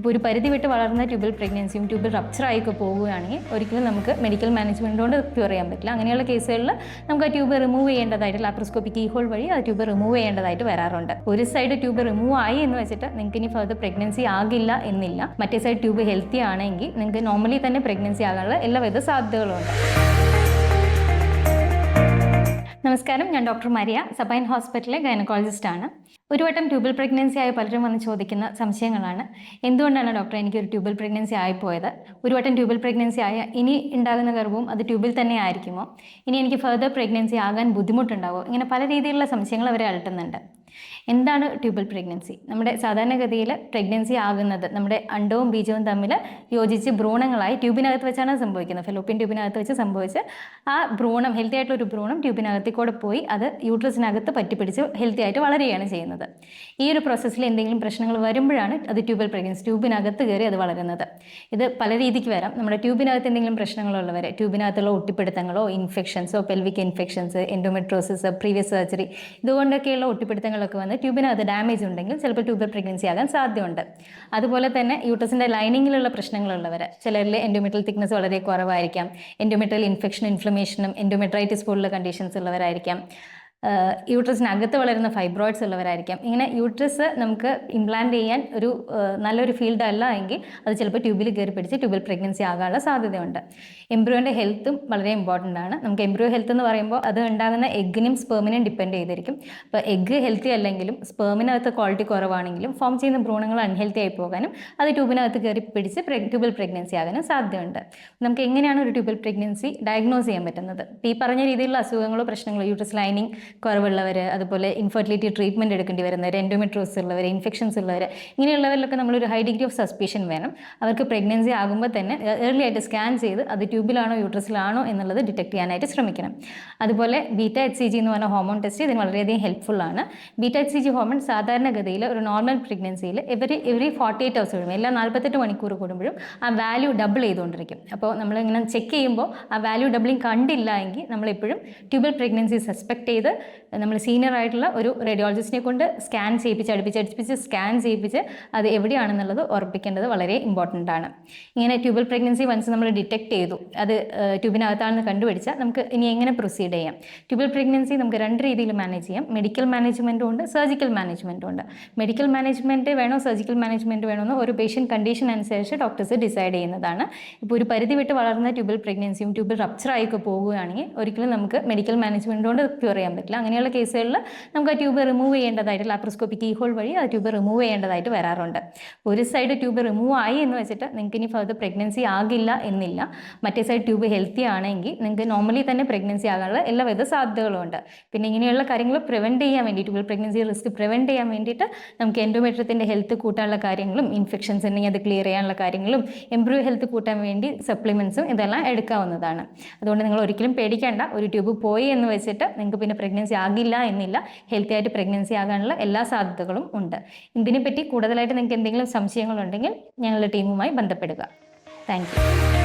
ഇപ്പോൾ ഒരു പരിധി വിട്ട് വളർന്ന ട്യൂബൽ പ്രഗ്നൻസിയും ട്യൂബൽ റപ്ചർ ആയിക്കെ പോവുകയാണെങ്കിൽ ഒരിക്കലും നമുക്ക് മെഡിക്കൽ മാനേജ്മെന്റ് കൊണ്ട് ക്യൂർ ചെയ്യാൻ പറ്റില്ല. അങ്ങനെയുള്ള കേസുകളിൽ നമുക്ക് ആ ട്യൂബ് റിമൂവ് ചെയ്യേണ്ടതായിട്ട് ലാപ്രോസ്കോപ്പിക് ഈ ഹോൾ വഴി ആ ട്യൂബ് റിമൂവ് ചെയ്യേണ്ടതായിട്ട് വരാറുണ്ട്. ഒരു സൈഡ് ട്യൂബ് റിമൂവ് ആയി എന്ന് വെച്ചിട്ട് നിങ്ങൾക്ക് ഇനി ഫർദർ പ്രഗ്നൻസി ആകില്ല എന്നില്ല. മറ്റേ സൈഡ് ട്യൂബ് ഹെൽത്തി ആണെങ്കിൽ നിങ്ങൾക്ക് നോർമലി തന്നെ പ്രഗ്നൻസി ആകാനുള്ള എല്ലാവിധ സാധ്യതകളും ഉണ്ട്. നമസ്കാരം. ഞാൻ ഡോക്ടർ മരിയ സബൈൻ ഹോസ്പിറ്റലിലെ ഗൈനക്കോളജിസ്റ്റ് ആണ് ഒരു വട്ടം ട്യൂബൽ പ്രഗ്നൻസി ആയി പലരും വന്ന് ചോദിക്കുന്ന സംശയങ്ങളാണ്. എന്തുകൊണ്ടാണ് ഡോക്ടർ എനിക്ക് ഒരു ട്യൂബൽ പ്രഗ്നൻസി ആയിപ്പോയത് ഒരു വട്ടം ട്യൂബൽ പ്രഗ്നൻസി ആയ ഇനി ഉണ്ടാകുന്ന ഗർഭവും അത് ട്യൂബിൽ തന്നെ ആയിരിക്കുമോ? ഇനി എനിക്ക് ഫെർദർ പ്രഗ്നൻസി ആകാൻ ബുദ്ധിമുട്ടുണ്ടാവുമോ ഇങ്ങനെ പല രീതിയിലുള്ള സംശയങ്ങൾ അവരെ അലട്ടുന്നുണ്ട്. എന്താണ് ട്യൂബൽ പ്രഗ്നൻസി? നമ്മുടെ സാധാരണഗതിയിൽ പ്രഗ്നൻസി ആകുന്നത് നമ്മുടെ അണ്ടവും ബീജവും തമ്മിൽ യോജിച്ച് ഭ്രൂണങ്ങളായി ട്യൂബിനകത്ത് വെച്ചാണ് സംഭവിക്കുന്നത്. ഫെലോപ്പിയൻ ട്യൂബിനകത്ത് വെച്ച് സംഭവിച്ച് ആ ഭ്രൂണം ഹെൽത്തി ആയിട്ടുള്ള ഒരു ഭ്രൂണം ട്യൂബിനകത്തിൽ കൂടെ പോയി അത് യൂട്രസിനകത്ത് പറ്റിപ്പിടിച്ച് ഹെൽത്തി ആയിട്ട് വളരുകയാണ് ചെയ്യുന്നത്. ഈ ഒരു പ്രോസസ്സിൽ എന്തെങ്കിലും പ്രശ്നങ്ങൾ വരുമ്പോഴാണ് അത് ട്യൂബൽ പ്രഗ്നൻസി ട്യൂബിനകത്ത് കയറി അത് വളരുന്നത്. ഇത് പല രീതിക്ക് വരാം. നമ്മുടെ ട്യൂബിനകത്ത് എന്തെങ്കിലും പ്രശ്നങ്ങളുള്ളവർ ട്യൂബിനകത്തുള്ള ഒട്ടിപ്പിടുത്തങ്ങളോ ഇൻഫെക്ഷൻസോ pelvic infections endometriosis previous surgery ഇതുകൊണ്ടൊക്കെയുള്ള ഒട്ടിപ്പിടുത്തങ്ങളൊക്കെ വന്ന് ട്യൂബിനകത്ത് ഡാമേജ് ഉണ്ടെങ്കിൽ ചിലപ്പോൾ ട്യൂബൽ പ്രഗ്നൻസി ആകാൻ സാധ്യതയുണ്ട്. അതുപോലെ തന്നെ യൂട്ടസിന്റെ ലൈനിങ്ങിലുള്ള പ്രശ്നങ്ങളുള്ളവർ ചിലരിൽ എൻഡോമെട്രൽ തിക്നസ് വളരെ കുറവായിരിക്കാം എൻഡോമെട്രൽ ഇൻഫെക്ഷൻ ഇൻഫ്ലമേഷനും എൻഡോമെട്രൈറ്റിസ് പോലുള്ള കണ്ടീഷൻസ് ഉള്ളവരായിരിക്കാം. യൂട്രസിനകത്ത് വളരുന്ന ഫൈബ്രോയിഡ്സ് ഉള്ളവരായിരിക്കാം. ഇങ്ങനെ യൂട്രസ് നമുക്ക് ഇംപ്ലാന്റ് ചെയ്യാൻ ഒരു നല്ലൊരു ഫീൽഡ് അല്ല എങ്കിൽ അത് ചിലപ്പോൾ ട്യൂബിൽ കയറി പിടിച്ച് ട്യൂബിൽ പ്രഗ്നൻസി ആകാനുള്ള സാധ്യതയുണ്ട്. എംബ്രോയിന്റെ ഹെൽത്തും വളരെ ഇമ്പോർട്ടന്റ് ആണ്. നമുക്ക് എംബ്രിയോ ഹെൽത്ത് എന്ന് പറയുമ്പോൾ അത് ഉണ്ടാകുന്ന എഗ്ഗിനും സ്പേമിനും ഡിപ്പെൻഡ് ചെയ്തിരിക്കും. അപ്പോൾ എഗ്ഗ് ഹെൽത്തി അല്ലെങ്കിലും സ്പേമിനകത്ത് ക്വാളിറ്റി കുറവാണെങ്കിലും ഫോം ചെയ്യുന്ന ഭ്രൂണങ്ങൾ അൺഹെൽത്തി ആയി പോകാനും അത് ട്യൂബിനകത്ത് കയറി പിടിച്ച് ട്യൂബിൽ പ്രഗ്നൻസി ആകാനും സാധ്യതയുണ്ട്. നമുക്ക് എങ്ങനെയാണ് ഒരു ട്യൂബിൽ പ്രഗ്നൻസി ഡയഗ്നോസ് ചെയ്യാൻ പറ്റുന്നത്? ഈ പറഞ്ഞ രീതിയിലുള്ള അസുഖങ്ങളോ പ്രശ്നങ്ങളോ യൂട്രസ് ലൈനിങ് കുറവുള്ളവർ അതുപോലെ ഇൻഫെർട്ടിലിറ്റി ട്രീറ്റ്മെന്റ് എടുക്കേണ്ടി വരുന്നവർ എൻഡോമെട്രോസ് ഉള്ളവർ ഇൻഫെക്ഷൻസ് ഉള്ളവർ ഇങ്ങനെയുള്ളവരിലൊക്കെ നമ്മളൊരു ഹൈ ഡിഗ്രി ഓഫ് സസ്പീഷൻ വേണം. അവർക്ക് പ്രഗ്നൻസി ആകുമ്പോൾ തന്നെ ഏർലി ആയിട്ട് സ്കാൻ ചെയ്ത് അത് ട്യൂബിലാണോ യൂട്രസിലാണോ എന്നുള്ളത് ഡിറ്റക്ട് ചെയ്യാനായിട്ട് ശ്രമിക്കണം. അതുപോലെ ബീറ്റ എച്ച് സി ജി എന്ന് പറഞ്ഞ ഹോമോൺ ടെസ്റ്റ് ഇതിന് വളരെയധികം ഹെൽപ്ഫുൾ ആണ്. Beta H C G hormone സാധാരണഗതിയിൽ ഒരു normal പ്രഗ്നൻസിയിൽ every every forty eight hours കൂടുമ്പോൾ എല്ലാ നാൽപ്പത്തെട്ട് മണിക്കൂർ കൂടുമ്പോഴും ആ വാല്യൂ ഡബിൾ ചെയ്തുകൊണ്ടിരിക്കും. അപ്പോൾ നമ്മളിങ്ങനെ ചെക്ക് ചെയ്യുമ്പോൾ ആ വാല്യൂ ഡബിളിങ് കണ്ടില്ല എങ്കിൽ നമ്മളെപ്പോഴും ട്യൂബൽ പ്രഗ്നൻസി സസ്പെക്ട് ചെയ്ത് നമ്മൾ സീനിയർ ആയിട്ടുള്ള ഒരു റേഡിയോളജിസ്റ്റിനെ കൊണ്ട് സ്കാൻ ചെയ്യിപ്പിച്ച് അടുപ്പിച്ച് അടുപ്പിച്ച് സ്കാൻ ചെയ്യിപ്പിച്ച് അത് എവിടെയാണെന്നുള്ളത് ഉറപ്പിക്കേണ്ടത് വളരെ ഇമ്പോർട്ടന്റ് ആണ്. ഇങ്ങനെ ട്യൂബൽ പ്രഗ്നൻസി വൺസ് നമ്മൾ ഡിറ്റക്ട് ചെയ്തു അത് ട്യൂബിനകത്താണെന്ന് കണ്ടുപിടിച്ചാൽ നമുക്ക് ഇനി എങ്ങനെ പ്രൊസീഡ് ചെയ്യാം? ട്യൂബൽ പ്രഗ്നൻസി നമുക്ക് രണ്ട് രീതിയിൽ മാനേജ് ചെയ്യാം. മെഡിക്കൽ മാനേജ്മെന്റും ഉണ്ട് സർജിക്കൽ മാനേജ്മെന്റും ഉണ്ട്. മെഡിക്കൽ മാനേജ്മെന്റ് വേണോ സർജിക്കൽ മാനേജ്മെന്റ് വേണോ എന്ന് ഒരു പേഷ്യന്റ് കണ്ടീഷൻ അനുസരിച്ച് ഡോക്ടേഴ്സ് ഡിസൈഡ് ചെയ്യുന്നതാണ്. ഇപ്പോൾ ഒരു പരിധി വിട്ട് വളർന്ന ട്യൂബൽ പ്രഗ്നൻസിയും ട്യൂബൽ റപ്ചർ ആയിക്കെ പോവുകയാണെങ്കിൽ ഒരിക്കലും നമുക്ക് മെഡിക്കൽ മാനേജ്മെന്റ് കൊണ്ട് ക്യൂർ ചെയ്യാൻ പറ്റില്ല. അങ്ങനെയുള്ള കേസുകളിൽ നമുക്ക് ആ ട്യൂബ് റിമൂവ് ചെയ്യേണ്ടതായിട്ട് ലാപ്രോസ്കോപ്പിക് ഈ ഹോൾ വഴി ആ ട്യൂബ് റിമൂവ് ചെയ്യേണ്ടതായിട്ട് വരാറുണ്ട്. ഒരു സൈഡ് ട്യൂബ് റിമൂവ് ആയി എന്ന് വെച്ചിട്ട് നിങ്ങൾക്ക് ഇനി ഫർദർ പ്രഗ്നൻസി ആകില്ല എന്നില്ല. മറ്റേ സൈഡ് ട്യൂബ് ഹെൽത്തി ആണെങ്കിൽ നിങ്ങൾക്ക് നോർമലി തന്നെ പ്രഗ്നൻസി ആകാനുള്ള എല്ലാവിധ സാധ്യതകളും ഉണ്ട്. പിന്നെ ഇങ്ങനെയുള്ള കാര്യങ്ങൾ പ്രിവെന്റ് ചെയ്യാൻ വേണ്ടിയിട്ട് ട്യൂബൽ പ്രഗ്നൻസി റിസ്ക് പ്രിവെന്റ് ചെയ്യാൻ വേണ്ടിയിട്ട് നമുക്ക് എൻഡോമെട്രത്തിന്റെ ഹെൽത്ത് കൂട്ടാനുള്ള കാര്യങ്ങളും ഇൻഫെക്ഷൻസ് ഉണ്ടെങ്കിൽ അത് ക്ലിയർ ചെയ്യാനുള്ള കാര്യങ്ങളും എംപ്രൂവ് ഹെൽത്ത് കൂട്ടാൻ വേണ്ടി സപ്ലിമെൻസും ഇതെല്ലാം എടുക്കാവുന്നതാണ്. അതുകൊണ്ട് നിങ്ങൾ ഒരിക്കലും പേടിക്കേണ്ട. ഒരു ട്യൂബ് പോയി എന്ന് വെച്ചിട്ട് നിങ്ങൾക്ക് പിന്നെ പ്രഗ്നൻസി ആകില്ല എന്നില്ല ഹെൽത്തി ആയിട്ട് പ്രഗ്നൻസി ആകാനുള്ള എല്ലാ സാധ്യതകളും ഉണ്ട്. ഇതിനെപ്പറ്റി കൂടുതലായിട്ട് നിങ്ങൾക്ക് എന്തെങ്കിലും സംശയങ്ങളുണ്ടെങ്കിൽ ഞങ്ങളുടെ ടീമുമായി ബന്ധപ്പെടുക. താങ്ക്